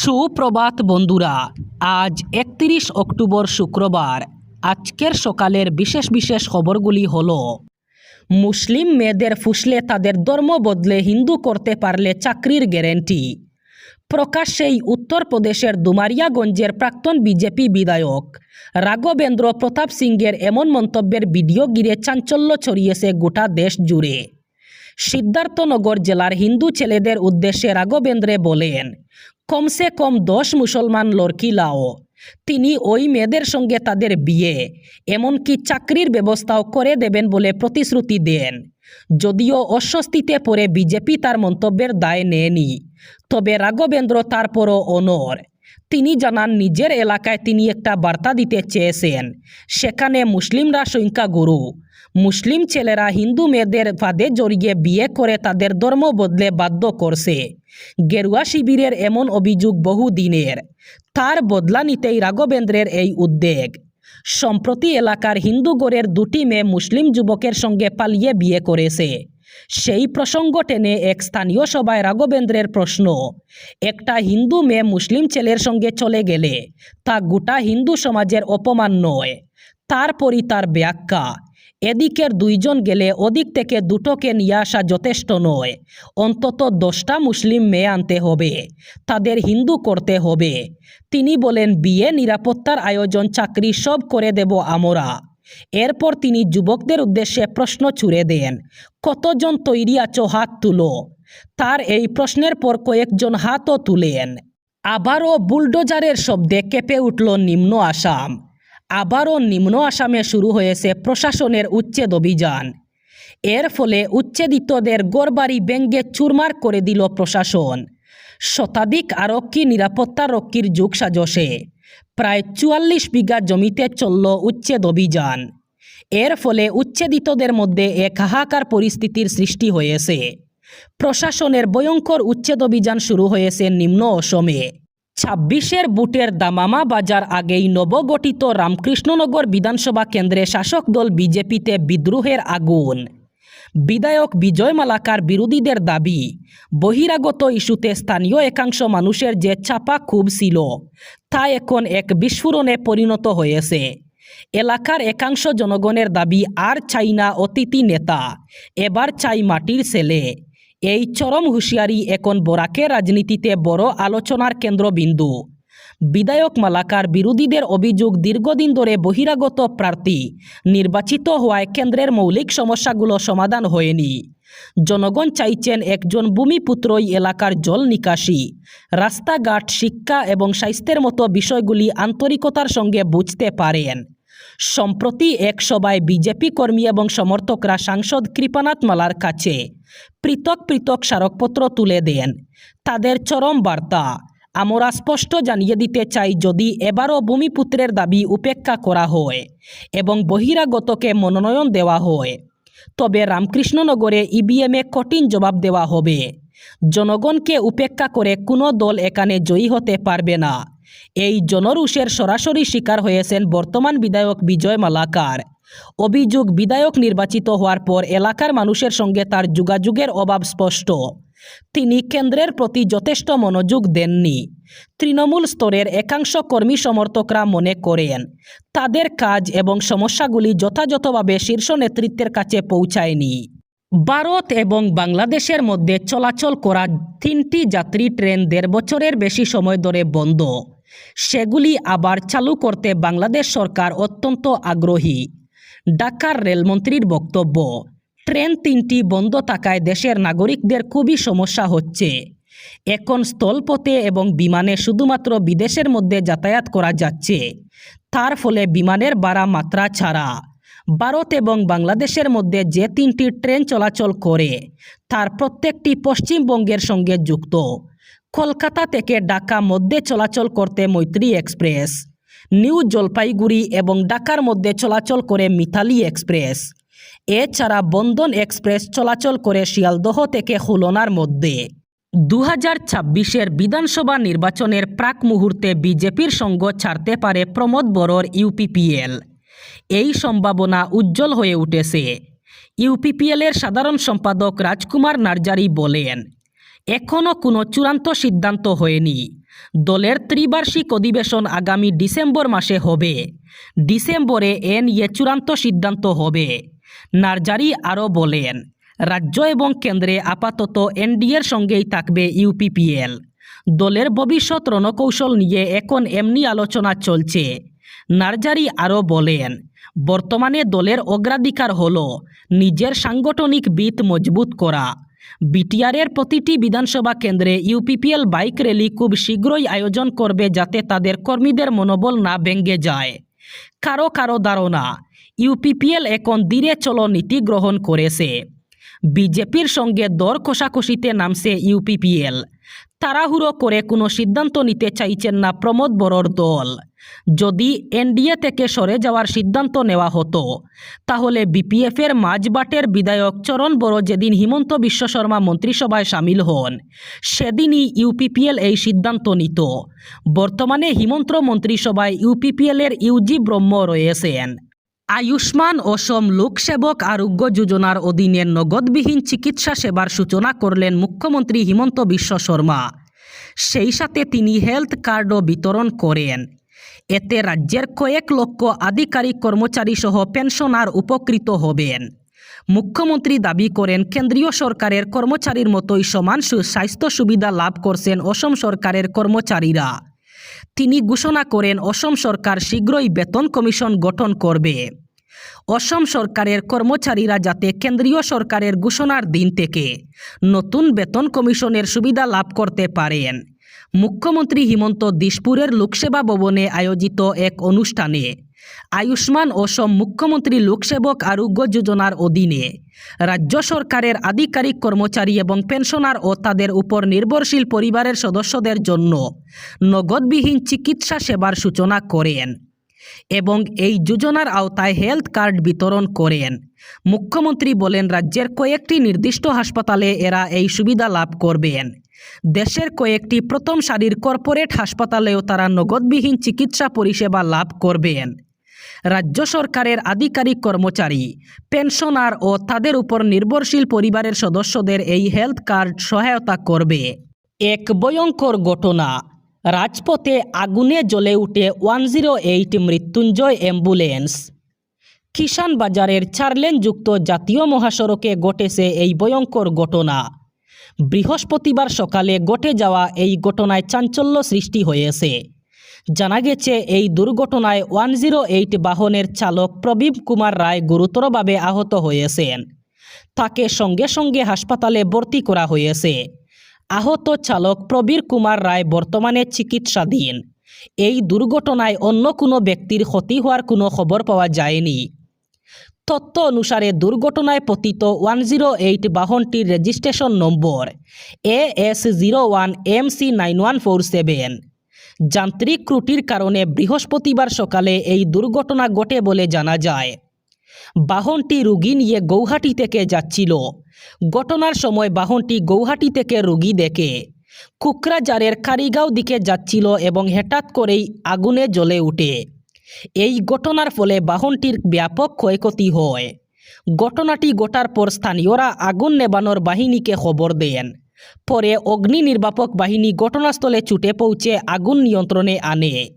সুপ্রভাত বন্ধুরা, আজ একত্রিশ অক্টোবর শুক্রবার। আজকের সকালের বিশেষ বিশেষ খবরগুলি হল, মুসলিম মেয়েদের ফুসলে তাদের ধর্ম বদলে হিন্দু করতে পারলে চাকরির গ্যারেন্টি। প্রকাশ্যেই উত্তরপ্রদেশের দুমারিয়াগঞ্জের প্রাক্তন বিজেপি বিধায়ক রাঘবেন্দ্র প্রতাপ সিংয়ের এমন মন্তব্যের ভিডিও গিরে চাঞ্চল্য ছড়িয়েছে গোটা দেশ জুড়ে। সিদ্ধার্থনগর জেলার হিন্দু ছেলেদের উদ্দেশ্যে রাঘবেন্দ্রে বলেন কমসে কম দশ মুসলমান লড়কি লাও। তিনি ওই মেয়েদের সঙ্গে তাদের বিয়ে, এমনকি চাকরির ব্যবস্থাও করে দেবেন বলে প্রতিশ্রুতি দেন। যদিও অস্বস্তিতে পরে বিজেপি তার মন্তব্যের দায় নেয়নি, তবে রাঘবেন্দ্র তারপরও অনর তিনি জানান, নিজের এলাকায় তিনি একটা বার্তা দিতে চেয়েছেন, সেখানে মুসলিমরা সংখ্যাগুরু মুসলিম ছেলেরা হিন্দু মেয়েদের ফাঁদে জড়িয়ে বিয়ে করে তাদের ধর্ম বদলে বাধ্য করছে। গেরুয়া শিবিরের এমন অভিযোগ বহু দিনের। তার বদলা নিতেই রাঘবেন্দ্রের এই উদ্বেগ। সম্প্রতি এলাকার হিন্দু গড়ের দুটি মেয়ে মুসলিম যুবকের সঙ্গে পালিয়ে বিয়ে করেছে। সেই প্রসঙ্গ টেনে এক স্থানীয় সভায় রাঘবেন্দ্রের প্রশ্ন, একটা হিন্দু মেয়ে মুসলিম ছেলের সঙ্গে চলে গেলে তা গোটা হিন্দু সমাজের অপমান নয়, তারপরই তার ব্যাখ্যা। এদিকের দুইজন গেলে ওদিক থেকে দুটোকে নিয়ে আসা যথেষ্ট নয়, অন্তত দশটা মুসলিম মেয়ে আনতে হবে, তাদের হিন্দু করতে হবে। তিনি বলেন, বিয়ে, নিরাপত্তার আয়োজন, চাকরি সব করে দেব আমরা। এরপর তিনি যুবকদের উদ্দেশ্যে প্রশ্ন ছুড়ে দেন, কতজন তৈরি আছো হাত তুলো? তার এই প্রশ্নের পর কয়েকজন হাতও তুলেন। আবারও বুলডোজারের শব্দে কেঁপে উঠল নিম্ন আসাম। আবারও নিম্ন আসামে শুরু হয়েছে প্রশাসনের উচ্ছেদ অভিযান। এর ফলে উচ্ছেদিতদের গড়বাড়ি ব্যঙ্গে চুরমার করে দিল প্রশাসন। শতাধিক আরক্ষী নিরাপত্তা রক্ষীর যুগ সাজসে প্রায় চুয়াল্লিশ বিঘা জমিতে চলল উচ্ছেদ অভিযান। এর ফলে উচ্ছেদিতদের মধ্যে এক হাহাকার পরিস্থিতির সৃষ্টি হয়েছে। প্রশাসনের ভয়ঙ্কর উচ্ছেদ অভিযান শুরু হয়েছে নিম্ন অসমে। ছাব্বিশের বুটের দামামা বাজার আগেই নবগঠিত রামকৃষ্ণনগর বিধানসভা কেন্দ্রে শাসক দল বিজেপিতে বিদ্রোহের আগুন। বিধায়ক বিজয় মালাকার বিরোধীদের দাবি, বহিরাগত ইস্যুতে স্থানীয় একাংশ মানুষের যে চাপা ক্ষোভ ছিল তা এখন এক বিস্ফোরণে পরিণত হয়েছে। এলাকার একাংশ জনগণের দাবি, আর চাই না অতিথি নেতা, এবার চাই মাটির ছেলে। এই চরম হুঁশিয়ারি এখন বরাকের রাজনীতিতে বড় আলোচনার কেন্দ্রবিন্দু। বিধায়ক মালাকার বিরোধীদের অভিযোগ দীর্ঘদিন ধরে বহিরাগত প্রার্থী নির্বাচিত হওয়ায় কেন্দ্রের মৌলিক সমস্যাগুলো সমাধান হয়নি। জনগণ চাইছেন একজন ভূমিপুত্রই এলাকার জল নিকাশি। রাস্তাঘাট, শিক্ষা এবং স্বাস্থ্যের মতো বিষয়গুলি আন্তরিকতার সঙ্গে বুঝতে পারেন। সম্প্রতি এক সভায় বিজেপি কর্মী এবং সমর্থকরা সাংসদ কৃপানাথ মালার কাছে পৃথক পৃথক স্মারকপত্র তুলে দেন। তাদের চরম বার্তা। আমরা স্পষ্ট জানিয়ে দিতে চাই যদি এবারও ভূমিপুত্রের দাবি উপেক্ষা করা হয় এবং বহিরাগতকে মনোনয়ন দেওয়া হয়, তবে রামকৃষ্ণনগরে ইভিএমে কঠিন জবাব দেওয়া হবে। জনগণকে উপেক্ষা করে কোনো দল এখানে জয়ী হতে পারবে না। এই জনরুষের সরাসরি শিকার হয়েছেন বর্তমান বিধায়ক বিজয় মালাকার। অভিযোগ বিধায়ক নির্বাচিত হওয়ার পর এলাকার মানুষের সঙ্গে তার যোগাযোগের অভাব স্পষ্ট। তিনি কেন্দ্রের প্রতি যথেষ্ট মনোযোগ দেননি। তৃণমূল স্তরের একাংশ কর্মী সমর্থকরা মনে করেন, তাদের কাজ এবং সমস্যাগুলি যথাযথভাবে শীর্ষ নেতৃত্বের কাছে পৌঁছায়নি। ভারত এবং বাংলাদেশের মধ্যে চলাচল করা তিনটি যাত্রী ট্রেন দেড় বছরের বেশি সময় ধরে বন্ধ। সেগুলি আবার চালু করতে বাংলাদেশ সরকার অত্যন্ত আগ্রহী। ঢাকার রেলমন্ত্রীর বক্তব্য ট্রেন তিনটি বন্ধ থাকায় দেশের নাগরিকদের খুবই সমস্যা হচ্ছে। এখন স্থলপথে এবং বিমানে শুধুমাত্র বিদেশের মধ্যে যাতায়াত করা যাচ্ছে। তার ফলে বিমানের বাড়া মাত্রা ছাড়া। ভারত এবং বাংলাদেশের মধ্যে যে তিনটি ট্রেন চলাচল করে, তার প্রত্যেকটি পশ্চিমবঙ্গের সঙ্গে যুক্ত। কলকাতা থেকে ঢাকা মধ্যে চলাচল করতে মৈত্রী এক্সপ্রেস। নিউ জলপাইগুড়ি এবং ঢাকার মধ্যে চলাচল করে মিথালি এক্সপ্রেস। এছাড়া বন্ধন এক্সপ্রেস চলাচল করে শিয়ালদহ থেকে খুলনার মধ্যে। দু হাজার ছাব্বিশের বিধানসভা নির্বাচনের প্রাক মুহূর্তে বিজেপির সঙ্গ ছাড়তে পারে প্রমোদ বড়র ইউপিপিএল। এই সম্ভাবনা উজ্জ্বল হয়ে উঠেছে। ইউপিপিএলের সাধারণ সম্পাদক রাজকুমার নার্জারি বলেন, এখনও কোনো চূড়ান্ত সিদ্ধান্ত হয়নি। দলের ত্রিবার্ষিক অধিবেশন আগামী ডিসেম্বর মাসে হবে। ডিসেম্বরে এ নিয়ে চূড়ান্ত সিদ্ধান্ত হবে। নার্জারি আরও বলেন, রাজ্য এবং কেন্দ্রে আপাতত এনডিএর সঙ্গেই থাকবে ইউপিপিএল। দলের ভবিষ্যৎ রণকৌশল নিয়ে এখন এমনি আলোচনা চলছে। নার্জারি আরও বলেন, বর্তমানে দলের অগ্রাধিকার হল নিজের সাংগঠনিক বিত মজবুত করা। বিটিআরের প্রতিটি বিধানসভা কেন্দ্রে ইউপিপিএল বাইক র্যালি খুব শীঘ্রই আয়োজন করবে যাতে তাদের কর্মীদের মনোবল না ভেঙ্গে যায়। কারও কারও ধারণা ইউপিপিএল এখন ধীরে চলো নীতি গ্রহণ করেছে। বিজেপির সঙ্গে দর কষাকষিতে নামছে ইউপিপিএল। তাড়াহুড়ো করে কোনো সিদ্ধান্ত নিতে চাইছেন না প্রমোদ বড়র দল। যদি এনডিএ থেকে সরে যাওয়ার সিদ্ধান্ত নেওয়া হতো, তাহলে বিপিএফের মাঝবাটের বিধায়ক চরণ বড় যেদিন হিমন্ত বিশ্ব শর্মা মন্ত্রিসভায় সামিল হন, সেদিনই ইউপিপিএল এই সিদ্ধান্ত নিত। বর্তমানে হিমন্ত মন্ত্রিসভায় ইউপিপিএলের ইউজি ব্রহ্ম রয়েছেন। আয়ুষ্মান অসম লোকসেবক আরোগ্য যোজনার অধীনে নগদবিহীন চিকিৎসা সেবার সূচনা করলেন মুখ্যমন্ত্রী হিমন্ত বিশ্ব শর্মা। সেই সাথে তিনি হেলথ কার্ডও বিতরণ করেন। এতে রাজ্যের কয়েক লক্ষ আধিকারিক কর্মচারী সহ পেনশনার উপকৃত হবেন। মুখ্যমন্ত্রী দাবি করেন, কেন্দ্রীয় সরকারের কর্মচারীর মতোই সমান স্বাস্থ্য সুবিধা লাভ করছেন অসম সরকারের কর্মচারীরা। তিনি ঘোষণা করেন অসম সরকার শীঘ্রই বেতন কমিশন গঠন করবে। অসম সরকারের কর্মচারীরা যাতে কেন্দ্রীয় সরকারের ঘোষণার দিন থেকে নতুন বেতন কমিশনের সুবিধা লাভ করতে পারেন। মুখ্যমন্ত্রী হিমন্ত দিসপুরের লোকসেবা ভবনে আয়োজিত এক অনুষ্ঠানে আয়ুষ্মান অসম মুখ্যমন্ত্রী লোকসেবক আরোগ্য যোজনার অধীনে রাজ্য সরকারের আধিকারিক কর্মচারী এবং পেনশনার ও তাদের উপর নির্ভরশীল পরিবারের সদস্যদের জন্য নগদবিহীন চিকিৎসা সেবার সূচনা করেন এবং এই যোজনার আওতায় হেলথ কার্ড বিতরণ করেন। মুখ্যমন্ত্রী বলেন, রাজ্যের কয়েকটি নির্দিষ্ট হাসপাতালে এরা এই সুবিধা লাভ করবেন। দেশের কয়েকটি প্রথম সারির কর্পোরেট হাসপাতালেও তারা নগদবিহীন চিকিৎসা পরিষেবা লাভ করবেন। রাজ্য সরকারের আধিকারিক কর্মচারী, পেনশনার ও তাদের উপর নির্ভরশীল পরিবারের সদস্যদের এই হেলথ কার্ড সহায়তা করবে। এক ভয়ঙ্কর ঘটনা, রাজপথে আগুনে জ্বলে উঠে one zero eight Mrityunjoy ambulance. কিষান বাজারের চারলেনযুক্ত জাতীয় মহাসড়কে ঘটেছে এই ভয়ঙ্কর ঘটনা। বৃহস্পতিবার সকালে ঘটে যাওয়া এই ঘটনায় চাঞ্চল্য সৃষ্টি হয়েছে। জানা গেছে, এই দুর্ঘটনায় ওয়ান জিরো এইট বাহনের চালক প্রবীপ কুমার রায় গুরুতরভাবে আহত হয়েছেন। তাকে সঙ্গে সঙ্গে হাসপাতালে ভর্তি করা হয়েছে। আহত চালক প্রবীর কুমার রায় বর্তমানে চিকিৎসাধীন। এই দুর্ঘটনায় অন্য কোনো ব্যক্তির ক্ষতি হওয়ার কোনো খবর পাওয়া যায়নি। তথ্য অনুসারে দুর্ঘটনায় পতিত ওয়ান জিরো এইট বাহনটির registration number A S zero one M C nine one four seven. যান্ত্রিক ত্রুটির কারণে বৃহস্পতিবার সকালে এই দুর্ঘটনা ঘটে বলে জানা যায়। বাহনটি রুগী নিয়ে গৌহাটি থেকে যাচ্ছিল। ঘটনার সময় বাহনটি গৌহাটি থেকে রুগী দেখে কুকরাজারের কারিগাঁও দিকে যাচ্ছিল এবং হঠাৎ করেই আগুনে জ্বলে ওঠে এই ঘটনার ফলে বাহনটির ব্যাপক ক্ষয়ক্ষতি হয়। ঘটনাটি ঘটার পর স্থানীয়রা আগুন নেবানোর বাহিনীকে খবর দেন। পরে অগ্নি নির্বাপক বাহিনী ঘটনাস্থলে ছুটে পৌঁছে আগুন নিয়ন্ত্রণে আনে।